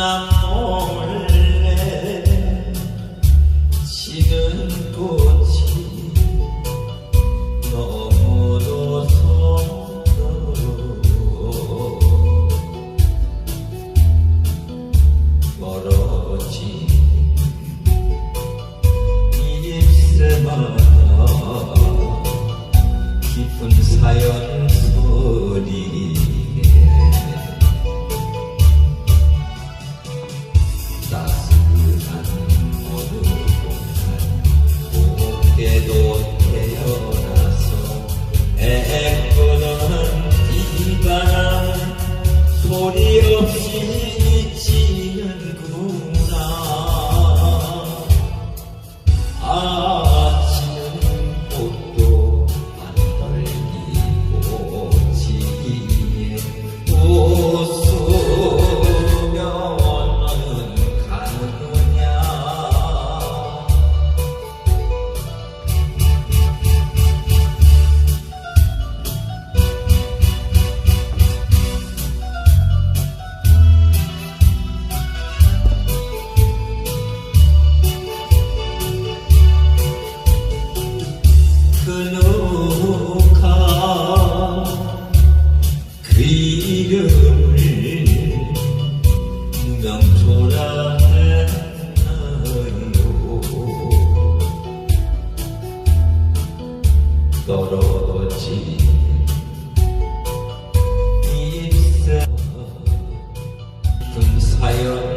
나 몰래 지는 꽃이 너무도 서러워 멀어진 입술마다 깊은 사연 audio 이름을 명토라 했나요 떨어진 입사 금사연